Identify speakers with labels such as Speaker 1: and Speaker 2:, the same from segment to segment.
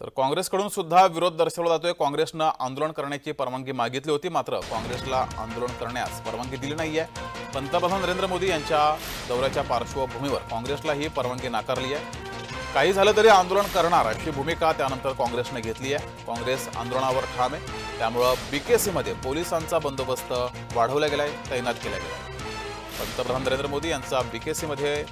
Speaker 1: तर काँग्रेसकडून सुद्धा विरोध दर्शवला जातोय. काँग्रेसनं आंदोलन करण्याची परवानगी मागितली होती मात्र काँग्रेसला आंदोलन करण्यास परवानगी दिली नाही आहे पंतप्रधान नरेंद्र मोदी यांच्या दौऱ्याच्या पार्श्वभूमीवर काँग्रेसला ही परवानगी नाकारली आहे काही झालं तरी आंदोलन करणार अशी भूमिका त्यानंतर काँग्रेसनं घेतली आहे काँग्रेस आंदोलनावर ठाम आहे. त्यामुळं बीकेसीमध्ये पोलिसांचा बंदोबस्त वाढवला गेलाय तैनात केला गेलाय. पंतप्रधान नरेंद्र मोदी यांचा बीकेसीमध्ये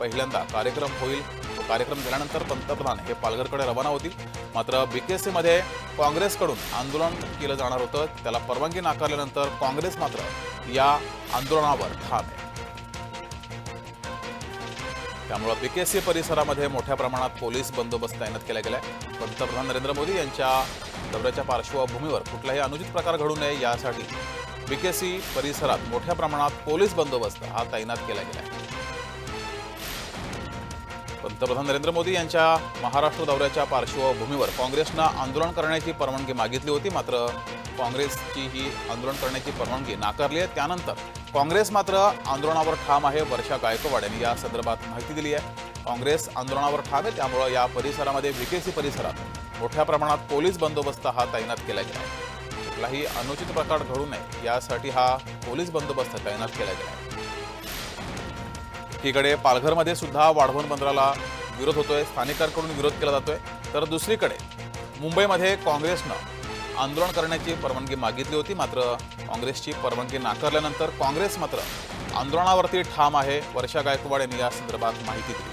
Speaker 1: पहिल्यांदा कार्यक्रम होईल. कार्यक्रम झाल्यानंतर पंतप्रधान हे पालघरकडे रवाना होतील. मात्र बीकेसीमध्ये काँग्रेसकडून आंदोलन केलं जाणार होतं. त्याला परवानगी नाकारल्यानंतर काँग्रेस मात्र या आंदोलनावर ठाम आहे. त्यामुळे बीकेसी परिसरामध्ये मोठ्या प्रमाणात पोलीस बंदोबस्त तैनात केला आहे पंतप्रधान नरेंद्र मोदी यांच्या दौऱ्याच्या पार्श्वभूमीवर कुठलाही अनुचित प्रकार घडू नये यासाठी बीकेसी परिसरात मोठ्या प्रमाणात पोलीस बंदोबस्त हा तैनात केला गेला आहे पंतप्रधान नरेंद्र मोदी यांच्या महाराष्ट्र दौऱ्याच्या पार्श्वभूमीवर काँग्रेसनं आंदोलन करण्याची परवानगी मागितली होती मात्र काँग्रेसची ही आंदोलन करण्याची परवानगी नाकारली आहे. त्यानंतर काँग्रेस मात्र आंदोलनावर ठाम आहे वर्षा गायकवाड यांनी या संदर्भात माहिती दिली आहे. काँग्रेस आंदोलनावर ठाम आहे त्यामुळं या परिसरामध्ये विकेसी परिसरात मोठ्या प्रमाणात पोलीस बंदोबस्त हा तैनात केला गेला कुठलाही अनुचित प्रकार घडू नये यासाठी हा पोलीस बंदोबस्त तैनात केला गेला एकीकडे पालघरमध्ये सुद्धा वाढवण बंदराला विरोध होतोय स्थानिकांकडून विरोध केला जातोय. तर दुसरीकडे मुंबईमध्ये काँग्रेसनं आंदोलन करण्याची परवानगी मागितली होती मात्र काँग्रेसची परवानगी नाकारल्यानंतर काँग्रेस मात्र आंदोलनावरती ठाम आहे वर्षा गायकवाड यांनी या संदर्भात माहिती दिली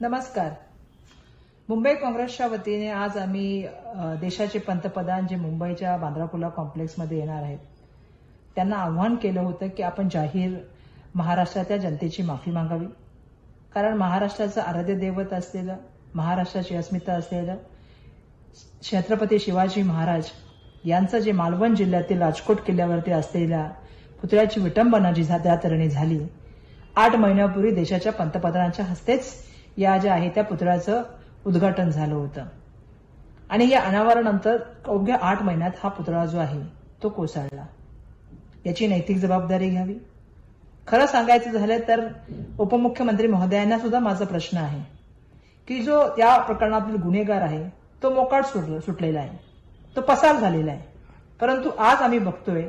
Speaker 2: नमस्कार. मुंबई काँग्रेसच्या वतीने आज आम्ही देशाचे पंतप्रधान जे मुंबईच्या बांद्राकुला कॉम्प्लेक्समध्ये येणार आहेत त्यांना आव्हान केलं होतं की आपण जाहीर महाराष्ट्राच्या जनतेची माफी मागावी. कारण महाराष्ट्राचं आराध्य दैवत असलेलं महाराष्ट्राची अस्मिता असलेलं छत्रपती शिवाजी महाराज यांचं जे मालवण जिल्ह्यातील राजकोट किल्ल्यावरती असलेल्या पुतळ्याची विटंबना जी झा- त्या झाली आठ महिन्यापूर्वी देशाच्या पंतप्रधानांच्या हस्तेच या ज्या आहे त्या पुतळ्याचं उद्घाटन झालं होतं. आणि या अनावरणानंतर अवघ्या आठ महिन्यात हा पुतळा जो आहे तो कोसळला. याची नैतिक जबाबदारी घ्यावी. खरं सांगायचं झालं तर उपमुख्यमंत्री महोदयांना सुद्धा माझा प्रश्न आहे की जो त्या प्रकरणातील गुन्हेगार आहे तो मोकाट सुटलेला आहे. तो पसार झालेला आहे. परंतु आज आम्ही बघतोय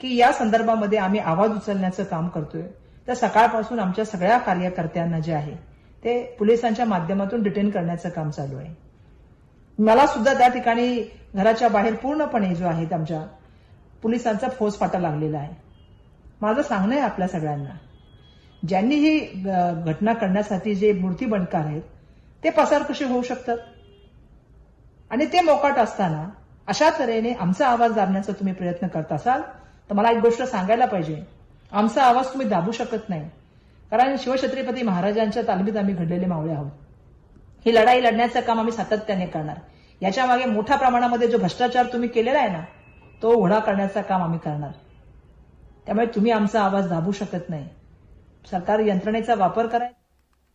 Speaker 2: की या संदर्भामध्ये आम्ही आवाज उचलण्याचं काम करतोय. तर सकाळपासून आमच्या सगळ्या कार्यकर्त्यांना जे आहे ते पोलिसांच्या माध्यमातून डिटेन करण्याचं काम चालू आहे. मला सुद्धा त्या ठिकाणी घराच्या बाहेर पूर्णपणे जो आहे आमच्या पोलिसांचा फौजफाटा लागलेला आहे. माझं सांगणं आहे आपल्या सगळ्यांना ज्यांनी ही घटना करण्यासाठी जे मूर्तीबंडकार आहेत ते पसार कसे होऊ शकतात? आणि ते मोकाट असताना अशा तऱ्हेने आमचा आवाज दाबण्याचा तुम्ही प्रयत्न करत असाल तर मला एक गोष्ट सांगायला पाहिजे. आमचा आवाज तुम्ही दाबू शकत नाही. कारण शिवछत्रपती महाराजांच्या तालमीत आम्ही घडलेले मावळे आहोत. ही लढाई लढण्याचं काम आम्ही सातत्याने करणार. याच्या मागे मोठ्या प्रमाणामध्ये जो भ्रष्टाचार तुम्ही केलेला आहे ना तो उघडा करण्याचं काम आम्ही करणार. त्यामुळे तुम्ही आमचा आवाज दाबू शकत नाही. सरकार यंत्रणेचा वापर करायचा